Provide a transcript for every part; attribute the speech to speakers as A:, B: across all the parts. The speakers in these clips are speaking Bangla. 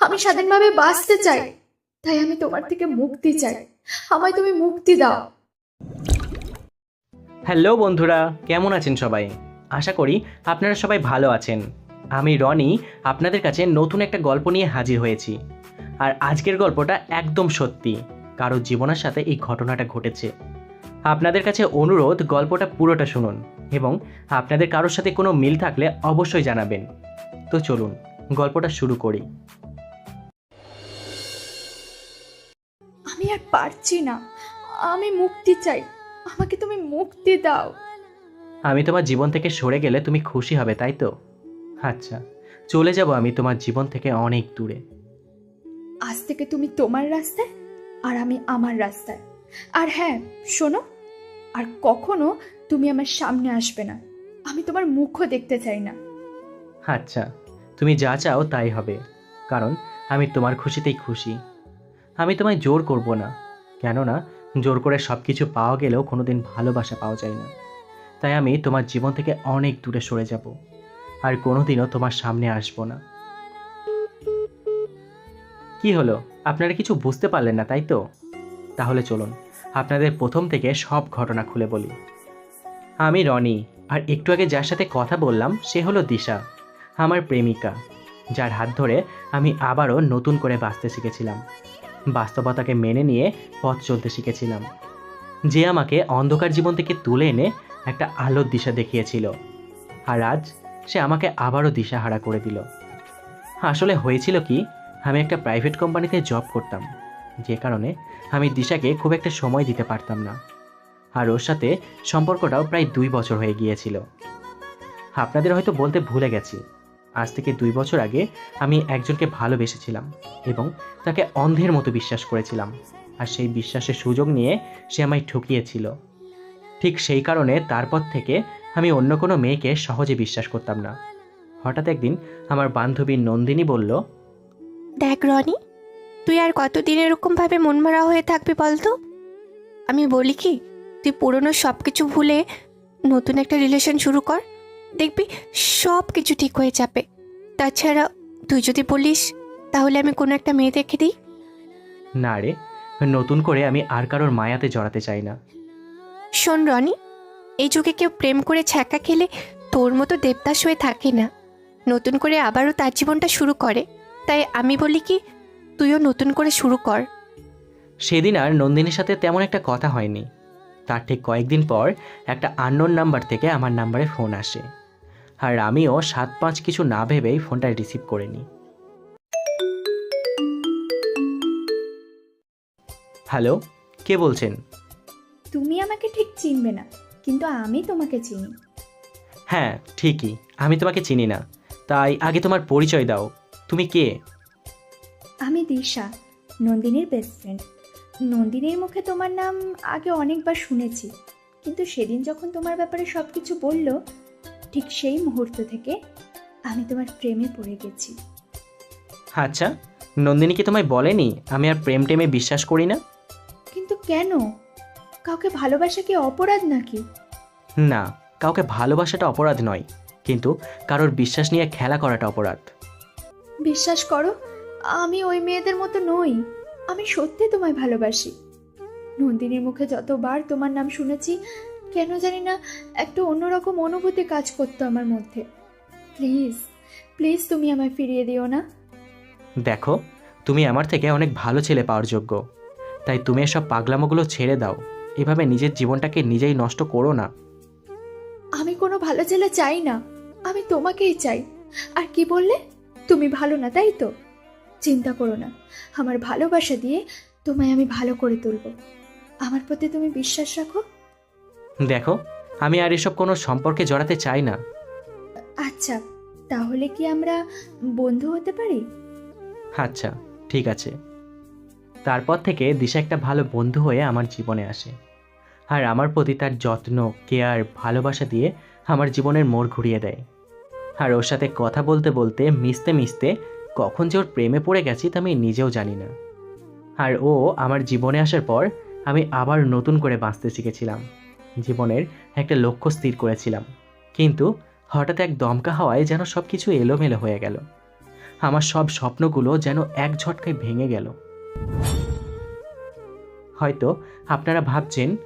A: আমি স্বাধীনভাবে বাঁচতে চাই। তাই আমি তোমার থেকে মুক্তি চাই। আমায় তুমি মুক্তি দাও।
B: হ্যালো বন্ধুরা, কেমন আছেন সবাই? আশা করি আপনারা সবাই ভালো আছেন। আমি রনি, আপনাদের কাছে নতুন একটা গল্প নিয়ে হাজির হয়েছি। আর আজকের গল্পটা একদম সত্যি, কারও জীবনের সাথে এই ঘটনাটা ঘটেছে। আপনাদের কাছে অনুরোধ, গল্পটা পুরোটা শুনুন এবং আপনাদের কারোর সাথে কোনো মিল থাকলে অবশ্যই জানাবেন। তো চলুন, গল্পটা শুরু করি।
A: আর পারছি না। আমি মুক্তি চাই। আমাকে তুমি মুক্তি দাও।
B: আমি তোমার জীবন থেকে সরে গেলে তুমি খুশি হবে তাই তো? আচ্ছা চলে যাব আমি তোমার জীবন থেকে অনেক দূরে।
A: আজ থেকে তুমি তোমার রাস্তায় আর আমি আমার রাস্তায়। আর হ্যাঁ শোনো আর কখনো তুমি আমার সামনে আসবে না। আমি তোমার মুখও দেখতে চাই না।
B: আচ্ছা তুমি যা চাও তাই হবে। কারণ আমি তোমার খুশিতেই খুশি। আমি তোমায় জোর করব না। কেননা, জোর করে সব কিছু পাওয়া গেলেও কোনোদিন ভালোবাসা পাওয়া যায় না। তাই আমি তোমার জীবন থেকে অনেক দূরে সরে যাব, আর কোনোদিনও তোমার সামনে আসব না। কি হলো? আপনারা কিছু বুঝতে পারলেন না, তাই তো? তাহলে চলুন, আপনাদের প্রথম থেকে সব ঘটনা খুলে বলি। আমি রনি, আর একটু আগে যার সাথে কথা বললাম, সে হলো দিশা, আমার প্রেমিকা, যার হাত ধরে আমি আবারও নতুন করে বাঁচতে শিখেছিলাম। বাস্তবতাকে মেনে নিয়ে পথ চলতে শিখেছিলাম। যে আমাকে অন্ধকার জীবন থেকে তুলে এনে একটা আলোর দিশা দেখিয়েছিল। আর আজ সে আমাকে আবারও দিশাহারা করে দিল। আসলে হয়েছিল কি, আমি একটা প্রাইভেট কোম্পানিতে জব করতাম। যে কারণে আমি দিশাকে খুব একটা সময় দিতে পারতাম না। আর ওর সাথে সম্পর্কটাও প্রায় দুই বছর হয়ে গিয়েছিল। আপনাদের হয়তো বলতে ভুলে গেছি আজ থেকে দুই বছর আগে আমি একজনকে ভালোবেসেছিলাম এবং তাকে অন্ধের মতো বিশ্বাস করেছিলাম। আর সেই বিশ্বাসের সুযোগ নিয়ে সে আমায় ঠকিয়েছিল। ঠিক সেই কারণে তারপর থেকে আমি অন্য কোনো মেয়েকে সহজে বিশ্বাস করতাম না। হঠাৎ একদিন আমার বান্ধবী নন্দিনী বলল,
C: দেখ রনি, তুই আর কতদিন এরকমভাবে মনমরা হয়ে থাকবি বলতো? আমি বলি কি, তুই পুরনো সব কিছু ভুলে নতুন একটা রিলেশন শুরু কর। দেখবি সব কিছু ঠিক হয়ে যাবে। তাছাড়া তুই যদি বলিস তাহলে আমি কোনো একটা মেয়ে দেখে দিই।
B: না রে নতুন করে আমি আর কারোর মায়াতে জড়াতে চাই না।
C: শোন রনি এই যুগে কেউ প্রেম করে ছ্যাঁকা খেলে তোর মতো দেবদাস হয়ে থাকে না। নতুন করে আবারও তার জীবনটা শুরু করে। তাই আমি বলি কি তুইও নতুন করে শুরু কর।
B: সেদিন আর নন্দিনীর সাথে তেমন একটা কথা হয়নি। তার ঠিক কয়েকদিন পর একটা আননোন নাম্বার থেকে আমার নাম্বারে ফোন আসে। আর আমিও সাত পাঁচ কিছু না ভেবেই ফোনটা রিসিভ করে নিই। হ্যালো কে বলছেন?
A: তুমি আমাকে ঠিক চিনবে না কিন্তু আমি তোমাকে চিনি।
B: হ্যাঁ ঠিকই আমি তোমাকে চিনি না। তাই আগে তোমার পরিচয় দাও। তুমি কে?
A: আমি দিশা নন্দিনীর বেস্ট ফ্রেন্ড নন্দিনীর মুখে তোমার নাম আগে অনেকবার শুনেছি কিন্তু সেদিন যখন তোমার ব্যাপারে সব কিছু বলল ঠিক সেই মুহূর্ত থেকে আমি তোমার প্রেমে পড়ে গেছি।
B: আচ্ছা নন্দিনী কি তোমায় বলেনি আমি আর প্রেম টেমে বিশ্বাস করি না?
A: কিন্তু কেন? কাউকে ভালোবাসা কি অপরাধ নাকি?
B: না কাউকে ভালোবাসাটা অপরাধ নয় কিন্তু কারোর বিশ্বাস নিয়ে খেলা করাটা অপরাধ।
A: বিশ্বাস করো আমি ওই মেয়েদের মতো নই। আমি সত্যি তোমায় ভালোবাসি। নন্দিনীর মুখে যতবার তোমার নাম শুনেছি কেন জানি না একটা অন্যরকম অনুভূতি কাজ করতো আমার মধ্যে। প্লিজ প্লিজ তুমি আমায় ফিরিয়ে দিও না।
B: দেখো তুমি আমার থেকে অনেক ভালো ছেলে পাওয়ার যোগ্য। তাই তুমি এসব পাগলামোগুলো ছেড়ে দাও। এভাবে নিজের জীবনটাকে নিজেই নষ্ট করো না।
A: আমি কোনো ভালো ছেলে চাই না। আমি তোমাকেই চাই। আর কি বললে? তুমি ভালো না তাই তো? চিন্তা করো না। আমার ভালোবাসা দিয়ে তোমায় আমি ভালো করে তুলব। আমার প্রতি তুমি বিশ্বাস রাখো?
B: দেখো আমি আর এসব কোনো সম্পর্কে জড়াতে চাই না।
A: আচ্ছা তাহলে কি আমরা বন্ধু হতে পারি?
B: আচ্ছা ঠিক আছে। তারপর থেকে দিশা একটা ভালো বন্ধু হয়ে আমার জীবনে আসে। আর আমার প্রতি তার যত্ন কেয়ার ভালোবাসা দিয়ে আমার জীবনের মোড় ঘুরিয়ে দেয়। আর ওর সাথে কথা বলতে বলতে মিশতে মিশতে কখন যে ওর প্রেমে পড়ে গেছি তা আমি নিজেও জানি না। আর ও আমার জীবনে আসার পর আমি আবার নতুন করে বাঁচতে শিখেছিলাম। জীবনের একটা লক্ষ্য স্থির করেছিলাম। কিন্তু হঠাৎ এক দমকা হওয়ায় যেন সব কিছু এলোমেলো হয়ে গেল। আমার সব স্বপ্নগুলো যেন এক ঝটকায় ভেঙে গেল। হয়তো আপনারা ভাবছেন,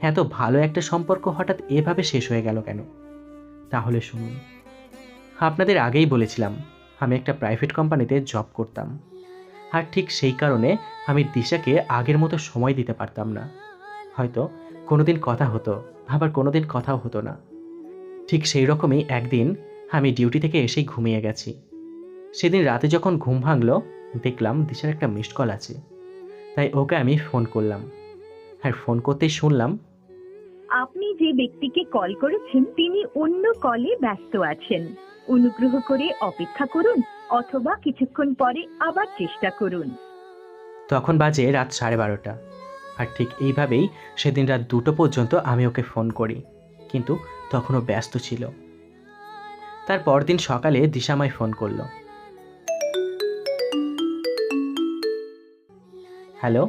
B: এত ভালো একটা সম্পর্ক হঠাৎ এভাবে শেষ হয়ে গেল কেন? তাহলে শুনুন। আপনাদের আগেই বলেছিলাম আমি একটা প্রাইভেট কোম্পানিতে জব করতাম। আর ঠিক সেই কারণে আমি দিশাকে আগের মতো সময় দিতে পারতাম না। হয়তো কোনোদিন কথা হতো, আবার কোনোদিন কথাও হতো না। ঠিক সেই রকমই একদিন আমি ডিউটি থেকে এসেই ঘুমিয়ে গেছি। সেদিন রাতে যখন ঘুম ভাঙলো, দেখলাম দিশার একটা মিসড কল আছে। তাই ওকে আমি ফোন করলাম। আর ফোন করতেই শুনলাম
D: আপনি যে ব্যক্তিকে কল করেছেন তিনি অন্য কলে ব্যস্ত আছেন। অনুগ্রহ করে অপেক্ষা করুন অথবা কিছুক্ষণ পরে আবার চেষ্টা করুন।
B: তখন বাজে রাত সাড়ে বারোটা। আর ঠিক এইভাবেই সেদিন রাত দুটো পর্যন্ত আমি ওকে ফোন করি। কিন্তু তখনও ব্যস্ত ছিল। তার পরদিন সকালে দিশামাই ফোন করল। হ্যালো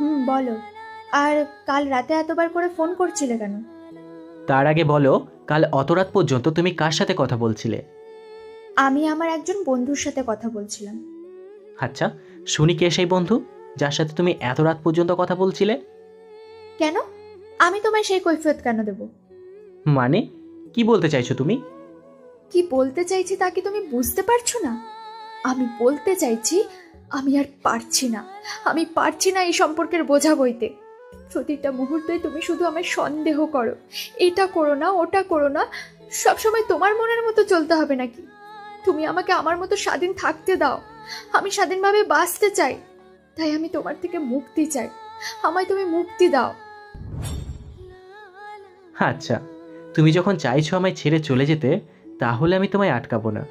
A: হুম বলো। আর কাল রাতে এতবার করে ফোন করছিলে কেন?
B: তার আগে বলো কাল অত রাত পর্যন্ত তুমি কার সাথে কথা বলছিলে?
A: আমি আমার একজন বন্ধুর সাথে কথা বলছিলাম।
B: আচ্ছা শুনি কে সেই বন্ধু যার সাথে তুমি এত রাত পর্যন্ত কথা বলছিলে?
A: কেন? আমি তোমায় সেই কৈফিয়ত কেন দেব?
B: মানে কি বলতে চাইছো তুমি?
A: কি বলতে চাইছি তা কি তুমি বুঝতে পারছ না? আমি বলতে চাইছি আমি আর পারছি না। আমি পারছি না এই সম্পর্কের বোঝা বইতে। প্রতিটা মুহূর্তে তুমি শুধু আমায় সন্দেহ করো। এটা করো না, ওটা করো না, সবসময় তোমার মনের মতো চলতে হবে নাকি? তুমি আমাকে আমার মতো স্বাধীন থাকতে দাও। আমি স্বাধীনভাবে বাঁচতে চাই। তাই আমি তোমার থেকে মুক্তি চাই। আমায় তুমি মুক্তি দাও।
B: আচ্ছা তুমি যখন চাইছো আমায় ছেড়ে চলে যেতে, তাহলে আমি তোমায় আটকাবো না।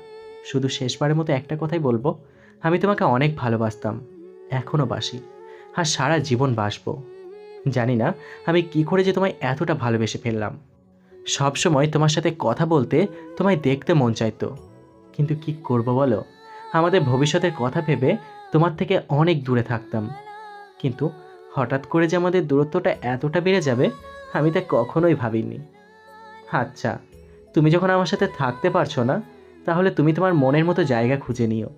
B: শুধু শেষবারের মতো একটা কথাই বলব, আমি তোমাকে অনেক ভালোবাসতাম এখনও বাসি। আর সারা জীবন বাসবো। জানি না আমি কি করে যে তোমায় এতটা ভালোবেসে ফেললাম। সব সময় তোমার সাথে কথা বলতে তোমায় দেখতে মন চাইতো। কিন্তু কি করব বলো? আমাদের ভবিষ্যতের কথা ভেবে তোমার থেকে অনেক দূরে থাকতাম। কিন্তু হঠাৎ করে যে আমাদের দূরত্বটা এতটা বেড়ে যাবে, আমি তা কখনোই ভাবিনি। আচ্ছা তুমি যখন আমার সাথে থাকতে পারছ না, তাহলে তুমি তোমার মনের মতো জায়গা খুঁজে নিও।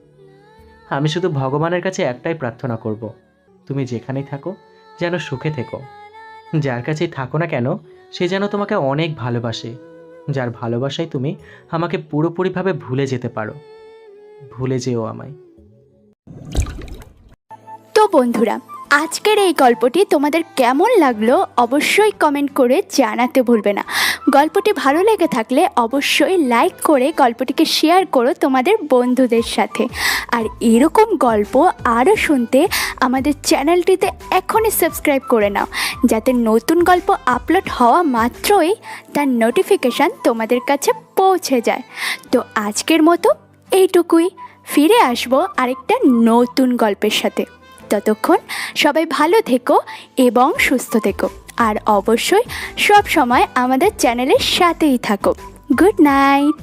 B: আমি শুধু ভগবানের কাছে একটাই প্রার্থনা করব। তুমি যেখানেই থাকো যেন সুখে থেকো। যার কাছেই থাকো না কেন, সে যেন তোমাকে অনেক ভালোবাসে। যার ভালোবাসায় তুমি আমাকে পুরোপুরিভাবে ভুলে যেতে পারো। ভুলে যেও আমায়।
E: তো বন্ধুরা আজকের এই গল্পটি তোমাদের কেমন লাগল অবশ্যই কমেন্ট করে জানাতে ভুলবে না। গল্পটি ভালো লেগে থাকলে অবশ্যই লাইক করে গল্পটিকে শেয়ার করো তোমাদের বন্ধুদের সাথে। আর এরকম গল্প আরও শুনতে আমাদের চ্যানেলটিতে এখনই সাবস্ক্রাইব করে নাও, যাতে নতুন গল্প আপলোড হওয়া মাত্রই তার নোটিফিকেশান তোমাদের কাছে পৌঁছে যায়। তো আজকের মতো এইটুকুই, ফিরে আসব আরেকটা নতুন গল্পের সাথে। ততক্ষণ সবাই ভালো থেকো এবং সুস্থ থেকো। আর অবশ্যই সব সময় আমাদের চ্যানেলের সাথেই থাকো। Good night!